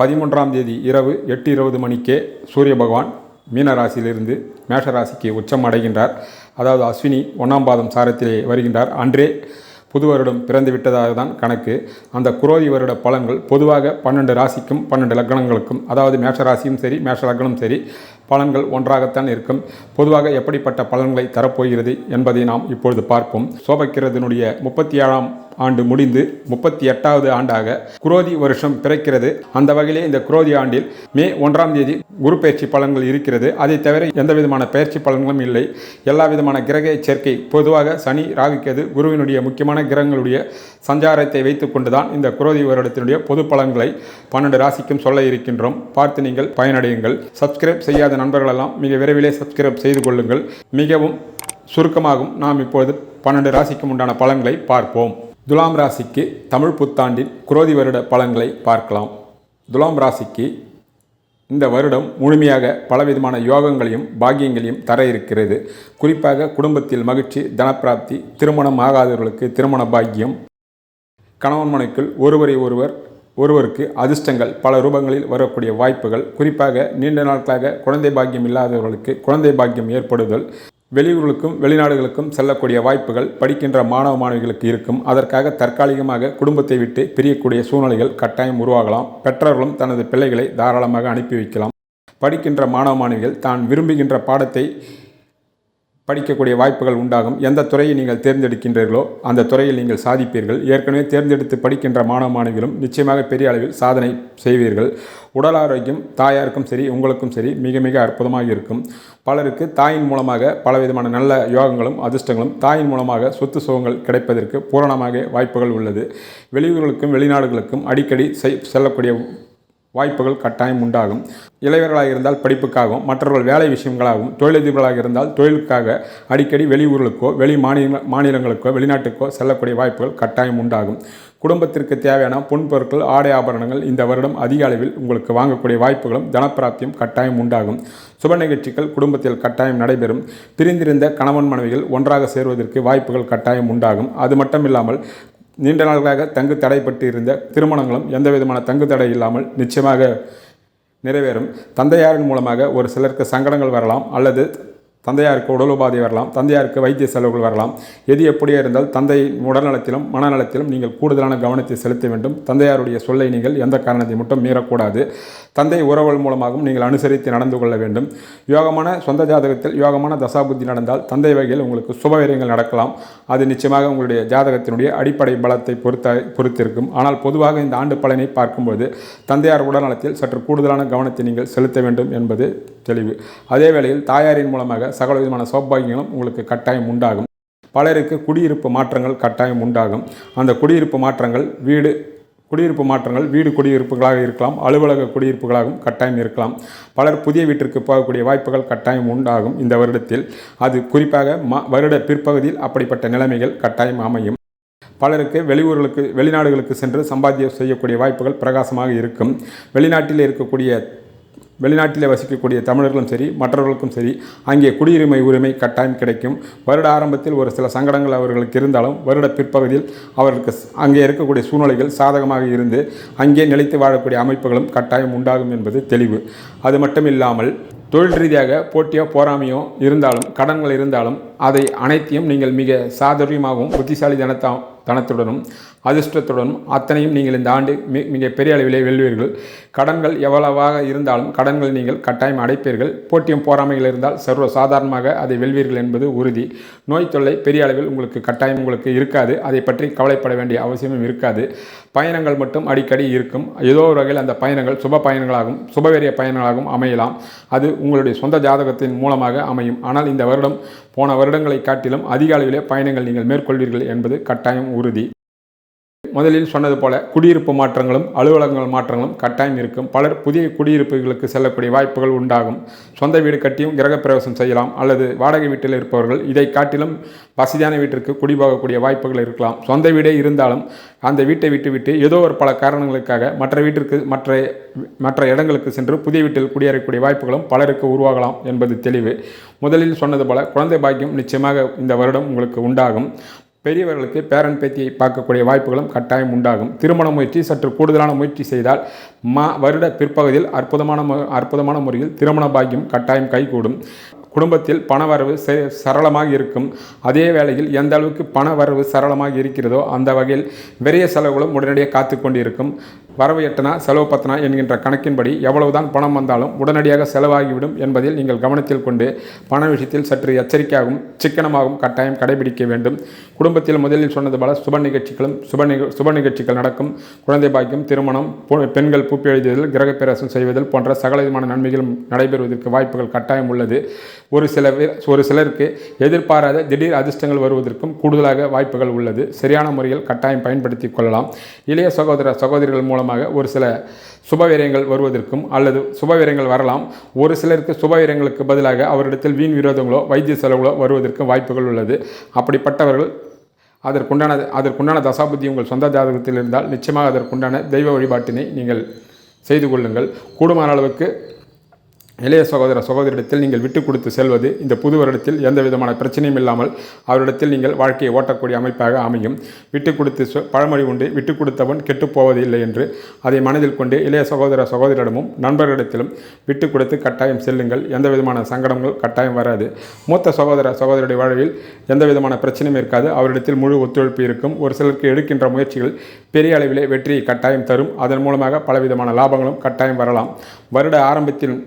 பதிமூன்றாம் தேதி இரவு எட்டு இருபது மணிக்கே சூரிய பகவான் மீன ராசியிலிருந்து மேஷ ராசிக்கு உச்சம் அடைகின்றார். அதாவது அஸ்வினி ஒன்றாம் பாதம் சாரத்திலே வருகின்றார். அன்றே புது வருடம் பிறந்து விட்டதாக தான் கணக்கு. அந்த குரோதி வருட பலன்கள் பொதுவாக பன்னெண்டு ராசிக்கும் பன்னெண்டு லக்னங்களுக்கும் அதாவது மேஷ ராசியும் சரி மேஷ லக்னம் சரி பலன்கள் ஒன்றாகத்தான் இருக்கும். பொதுவாக எப்படிப்பட்ட பலன்களை தரப்போகிறது என்பதை நாம் இப்பொழுது பார்ப்போம். சோபக்கிரதனுடைய முப்பத்தி ஏழாம் ஆண்டு முடிந்து முப்பத்தி எட்டாவது ஆண்டாக குரோதி வருஷம் பிறக்கிறது. அந்த வகையிலே இந்த குரோதி ஆண்டில் மே ஒன்றாம் தேதி குரு பயிற்சி பலன்கள் இருக்கிறது. அதை தவிர எந்த விதமான பயிற்சி பலன்களும் இல்லை. எல்லா விதமான கிரக சேர்க்கை பொதுவாக சனி ராகுக்கேது குருவினுடைய முக்கியமான கிரகங்களுடைய சஞ்சாரத்தை வைத்துக் கொண்டுதான் இந்த குரோதி வருடத்தினுடைய பொது பலன்களை பன்னெண்டு ராசிக்கும் சொல்ல இருக்கின்றோம். பார்த்து நீங்கள் பயனடையுங்கள். சப்ஸ்கிரைப் செய்யாத நண்பர்களெல்லாம் மிக விரைவிலே சப்ஸ்கிரைப் செய்து கொள்ளுங்கள். மிகவும் சுருக்கமாகும் நாம் இப்பொழுது பன்னெண்டு ராசிக்கும் உண்டான பலன்களை பார்ப்போம். துலாம் ராசிக்கு தமிழ் புத்தாண்டின் குரோதி வருட பலன்களை பார்க்கலாம். துலாம் ராசிக்கு இந்த வருடம் முழுமையாக பலவிதமான யோகங்களையும் பாக்கியங்களையும் தர இருக்கிறது. குறிப்பாக குடும்பத்தில் மகிழ்ச்சி தனப்பிராப்தி திருமணம் ஆகாதவர்களுக்கு திருமண பாக்கியம். கணவன் மனைக்குள் ஒருவரை ஒருவர் ஒருவருக்கு அதிர்ஷ்டங்கள் பல ரூபங்களில் வரக்கூடிய வாய்ப்புகள். குறிப்பாக நீண்ட நாட்களாக குழந்தை பாக்கியம் இல்லாதவர்களுக்கு குழந்தை பாக்கியம் ஏற்படுதல். வெளியூர்களுக்கும் வெளிநாடுகளுக்கும் செல்லக்கூடிய வாய்ப்புகள் படிக்கின்ற மாணவ மாணவிகளுக்கு இருக்கும். அதற்காக தற்காலிகமாக குடும்பத்தை விட்டு பிரியக்கூடிய சூழ்நிலைகள் கட்டாயம் உருவாகலாம். பெற்றோர்களும் தனது பிள்ளைகளை தாராளமாக அனுப்பி வைக்கலாம். படிக்கின்ற மாணவ மாணவிகள் தான் விரும்புகின்ற பாடத்தை படிக்கக்கூடிய வாய்ப்புகள் உண்டாகும். எந்த துறையை நீங்கள் தேர்ந்தெடுக்கின்றீர்களோ அந்த துறையில் நீங்கள் சாதிப்பீர்கள். ஏற்கனவே தேர்ந்தெடுத்து படிக்கின்ற மாணவ மாணவிகளும் நிச்சயமாக பெரிய அளவில் சாதனை செய்வீர்கள். உடல் ஆரோக்கியம் தாயாருக்கும் சரி உங்களுக்கும் சரி மிக மிக அற்புதமாக இருக்கும். பலருக்கு தாயின் மூலமாக பலவிதமான நல்ல யோகங்களும் அதிர்ஷ்டங்களும் தாயின் மூலமாக சொத்து சுகங்கள் கிடைப்பதற்கு பூரணமாக வாய்ப்புகள் உள்ளது. வெளியூர்களுக்கும் வெளிநாடுகளுக்கும் அடிக்கடி செய் செல்லக்கூடிய வாய்ப்புகள் கட்டாயம் உண்டாகும். இளைஞர்களாக இருந்தால் படிப்புக்காகவும் மற்றவர்கள் வேலை விஷயங்களாகவும் தொழிலதிபர்களாக இருந்தால் தொழிலுக்காக அடிக்கடி வெளியூர்களுக்கோ வெளி மாநில மாநிலங்களுக்கோ வெளிநாட்டுக்கோ செல்லக்கூடிய வாய்ப்புகள் கட்டாயம் உண்டாகும். குடும்பத்திற்கு தேவையான பொன் பொருட்கள் ஆடை ஆபரணங்கள் இந்த வருடம் அதிக அளவில் உங்களுக்கு வாங்கக்கூடிய வாய்ப்புகளும் தனப்பிராப்தியும் கட்டாயம் உண்டாகும். சுப நிகழ்ச்சிகள் குடும்பத்தில் கட்டாயம் நடைபெறும். பிரிந்திருந்த கணவன் மனைவிகள் ஒன்றாக சேருவதற்கு வாய்ப்புகள் கட்டாயம் உண்டாகும். அது மட்டும் இல்லாமல் நீண்ட நாட்களாக தங்கு தடைப்பட்டு இருந்த திருமணங்களும் எந்த விதமான தங்கு தடை இல்லாமல் நிச்சயமாக நிறைவேறும். தந்தையாரின் மூலமாக ஒரு சிலருக்கு சங்கடங்கள் வரலாம் அல்லது தந்தையாருக்கு உடல் உபாதை வரலாம் தந்தையாருக்கு வைத்திய செலவுகள் வரலாம். எது எப்படியே இருந்தால் தந்தையின் உடல்நலத்திலும் மனநலத்திலும் நீங்கள் கூடுதலான கவனத்தை செலுத்த வேண்டும். தந்தையாருடைய சொல்லை நீங்கள் எந்த காரணத்தை மட்டும் மீறக்கூடாது. தந்தை உறவுகள் மூலமாகவும் நீங்கள் அனுசரித்து நடந்து கொள்ள வேண்டும். யோகமான சொந்த ஜாதகத்தில் யோகமான தசாபுத்தி நடந்தால் தந்தை வகையில் உங்களுக்கு சுபவீரியங்கள் நடக்கலாம். அது நிச்சயமாக உங்களுடைய ஜாதகத்தினுடைய அடிப்படை பலத்தை பொறுத்த பொறுத்திருக்கும். ஆனால் பொதுவாக இந்த ஆண்டு பலனை பார்க்கும்போது தந்தையார் உடல்நலத்தில் சற்று கூடுதலான கவனத்தை நீங்கள் செலுத்த வேண்டும் என்பது தெளிவு. அதே வேளையில் தாயாரின் மூலமாக சகல விதமான சௌபாகியங்களும் உங்களுக்கு கட்டாயம் உண்டாகும். பலருக்கு குடியிருப்பு மாற்றங்கள் கட்டாயம் உண்டாகும். அந்த குடியிருப்பு மாற்றங்கள் வீடு குடியிருப்பு மாற்றங்கள் வீடு குடியிருப்புகளாக இருக்கலாம் அலுவலக குடியிருப்புகளாகவும் கட்டாயம் இருக்கலாம். பலர் புதிய வீட்டிற்கு போகக்கூடிய வாய்ப்புகள் கட்டாயம் உண்டாகும். இந்த வருடத்தில் அது குறிப்பாக ம வருட பிற்பகுதியில் அப்படிப்பட்ட நிலைமைகள் கட்டாயம் அமையும். பலருக்கு வெளியூர்களுக்கு வெளிநாடுகளுக்கு சென்று சம்பாத்தியம் செய்யக்கூடிய வாய்ப்புகள் பிரகாசமாக இருக்கும். வெளிநாட்டில் இருக்கக்கூடிய வெளிநாட்டிலே வசிக்கக்கூடிய தமிழர்களும் சரி மற்றவர்களுக்கும் சரி அங்கே குடியுரிமை உரிமை கட்டாயம் கிடைக்கும். வருட ஆரம்பத்தில் ஒரு சில சங்கடங்கள் அவர்களுக்கு இருந்தாலும் வருட பிற்பகுதியில் அவர்களுக்கு அங்கே இருக்கக்கூடிய சூழ்நிலைகள் சாதகமாக இருந்து அங்கே நிலைத்து வாழக்கூடிய அமைப்புகளும் கட்டாயம் உண்டாகும் என்பது தெளிவு. அது மட்டும் இல்லாமல் தொழில் ரீதியாக போட்டியோ போராமையோ இருந்தாலும் கடன்கள் இருந்தாலும் அதை அனைத்தையும் நீங்கள் மிக சாதுரியமாகவும் புத்திசாலி தனத்தா தனத்துடனும் அதிர்ஷ்டத்துடனும் அத்தனையும் நீங்கள் இந்த ஆண்டு மி மிக பெரிய அளவிலே வெல்வீர்கள். கடன்கள் எவ்வளவாக இருந்தாலும் கடன்கள் நீங்கள் கட்டாயம் அடைப்பீர்கள். போட்டியும் போராமைகள் இருந்தால் சர்வ சாதாரணமாக அதை வெல்வீர்கள் என்பது உறுதி. நோய் தொல்லை பெரிய அளவில் உங்களுக்கு கட்டாயம் உங்களுக்கு இருக்காது. அதை பற்றி கவலைப்பட வேண்டிய அவசியமும் இருக்காது. பயணங்கள் மட்டும் அடிக்கடி இருக்கும். ஏதோ ஒரு வகையில் அந்த பயணங்கள் சுப பயணங்களாகவும் சுபவேரிய பயணங்களாகவும் அமையலாம். அது உங்களுடைய சொந்த ஜாதகத்தின் மூலமாக அமையும். ஆனால் இந்த வருடம் போன வருடங்களை காட்டிலும் அதிக அளவிலே பயணங்கள் நீங்கள் மேற்கொள்வீர்கள் என்பது கட்டாயம் உறுதி. முதலில் சொன்னது போல குடியிருப்பு மாற்றங்களும் அலுவலகங்கள் மாற்றங்களும் கட்டாயம் இருக்கும். பலர் புதிய குடியிருப்புகளுக்கு செல்லக்கூடிய வாய்ப்புகள் உண்டாகும். சொந்த வீடு கட்டியும் கிரகப்பிரவேசம் செய்யலாம். அல்லது வாடகை வீட்டில் இருப்பவர்கள் இதை காட்டிலும் வசதியான வீட்டிற்கு குடிபோகக்கூடிய வாய்ப்புகள் இருக்கலாம். சொந்த வீடே இருந்தாலும் அந்த வீட்டை விட்டுவிட்டு ஏதோ ஒரு பல காரணங்களுக்காக மற்ற வீட்டிற்கு மற்ற மற்ற இடங்களுக்கு சென்று புதிய வீட்டில் குடியேறக்கூடிய வாய்ப்புகளும் பலருக்கு உருவாகலாம் என்பது தெளிவு. முதலில் சொன்னது போல குழந்தை பாக்கியம் நிச்சயமாக இந்த வருடம் உங்களுக்கு உண்டாகும். பெரியவர்களுக்கு பேரன் பேத்தியை பார்க்கக்கூடிய வாய்ப்புகளும் கட்டாயம் உண்டாகும். திருமண முயற்சி சற்று கூடுதலான முயற்சி செய்தால் மா வருட பிற்பகுதியில் அற்புதமான மு- அற்புதமான முறையில் திருமண பாக்கியம் கட்டாயம் கைகூடும். குடும்பத்தில் பணவரவு செ- சரளமாக இருக்கும். அதே வேளையில் எந்த அளவுக்கு பணவரவு சரளமாக இருக்கிறதோ அந்த வகையில் விரைய செலவுகளும் உடனடியாக காத்து கொண்டிருக்கும் வரவு எட்டனா செலவு பத்தனா என்கின்ற கணக்கின்படி எவ்வளவுதான் பணம் வந்தாலும் உடனடியாக செலவாகிவிடும் என்பதில் நீங்கள் கவனத்தில் கொண்டு பண விஷயத்தில் சற்று எச்சரிக்கையாகவும் சிக்கனமாகவும் கட்டாயம் கடைபிடிக்க வேண்டும். குடும்பத்தில் முதலில் சொன்னது போல சுப நிகழ்ச்சிகளும் சுப நிக சுப நிகழ்ச்சிகள் நடக்கும். குழந்தை பாக்கியம் திருமணம் பெண்கள் பூப்பி எழுதியதில் கிரகப்பிரசம் செய்வதில் போன்ற சகல விதமான நன்மைகளும் நடைபெறுவதற்கு வாய்ப்புகள் கட்டாயம் உள்ளது. ஒரு சில பேர் ஒரு சிலருக்கு எதிர்பாராத திடீர் அதிர்ஷ்டங்கள் வருவதற்கும் கூடுதலாக வாய்ப்புகள் உள்ளது. சரியான முறையில் கட்டாயம் பயன்படுத்தி கொள்ளலாம். இளைய சகோதர சகோதரிகள் மூலம் மூலமாக ஒரு சில சுபவீரியங்கள் வருவதற்கும் அல்லது சுபவீரியங்கள் வரலாம். ஒரு சிலருக்கு சுபவீரியங்களுக்கு பதிலாக அவரிடத்தில் வீண் விரோதங்களோ வைத்திய செலவுகளோ வருவதற்கும் வாய்ப்புகள் உள்ளது. அப்படிப்பட்டவர்கள் அதற்குண்டான அதற்குண்டான தசாபுத்தி உங்கள் சொந்த ஜாதகத்தில் இருந்தால் நிச்சயமாக அதற்குண்டான தெய்வ வழிபாட்டினை நீங்கள் செய்து கொள்ளுங்கள். கூடுமான அளவுக்கு இளைய சகோதர சகோதரிடத்தில் நீங்கள் விட்டு கொடுத்து செல்வது இந்த புது வருடத்தில் எந்த விதமான பிரச்சனையும் இல்லாமல் அவரிடத்தில் நீங்கள் வாழ்க்கையை ஓட்டக்கூடிய அமைப்பாக அமையும். விட்டு கொடுத்து சொ- பழமொழி உண்டு விட்டு கொடுத்தவன் கெட்டுப் போவதில்லை என்று அதை மனதில் கொண்டு இளைய சகோதர சகோதரிடமும் நண்பர்களிடத்திலும் விட்டு கொடுத்து கட்டாயம் செல்லுங்கள். எந்த விதமான சங்கடங்கள் கட்டாயம் வராது. மூத்த சகோதர சகோதரியுடைய வாழ்வில் எந்த விதமான பிரச்சனையும் இருக்காது. அவரிடத்தில் முழு ஒத்துழைப்பு இருக்கும். ஒரு சிலருக்கு எடுக்கின்ற முயற்சிகள் பெரிய அளவிலே வெற்றியை கட்டாயம் தரும். அதன் மூலமாக பலவிதமான லாபங்களும் கட்டாயம் வரலாம். வருட ஆரம்பத்தில்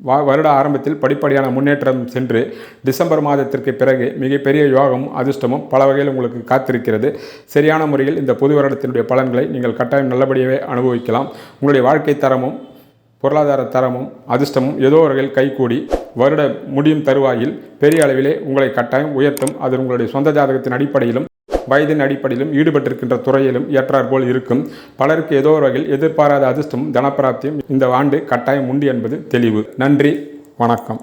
வருட ஆரம்பத்தில் படிப்படியான முன்னேற்றம் சென்று டிசம்பர் மாதத்திற்கு பிறகு மிகப்பெரிய யோகமும் அதிர்ஷ்டமும் பல வகையில் உங்களுக்கு காத்திருக்கிறது. சரியான முறையில் இந்த புது வருடத்தினுடைய பலன்களை நீங்கள் கட்டாயம் நல்லபடியாகவே அனுபவிக்கலாம். உங்களுடைய வாழ்க்கை தரமும் பொருளாதார தரமும் அதிர்ஷ்டமும் ஏதோ ஒரு வகையில் கைகூடி வருட முடியும் தருவாயில் பெரிய அளவிலே உங்களை கட்டாயம் உயர்த்தும். அது உங்களுடைய சொந்த ஜாதகத்தின் அடிப்படையிலும் வயதின் அடிப்படையிலும் ஈடுபட்டிருக்கின்ற துறையிலும் ஏற்றாற்போல் இருக்கும். பலருக்கு ஏதோ ஒரு வகையில் எதிர்பாராத அதிர்ஷ்டமும் தனப்பிராப்தியும் இந்த ஆண்டு கட்டாயம் உண்டு என்பது தெளிவு. நன்றி வணக்கம்.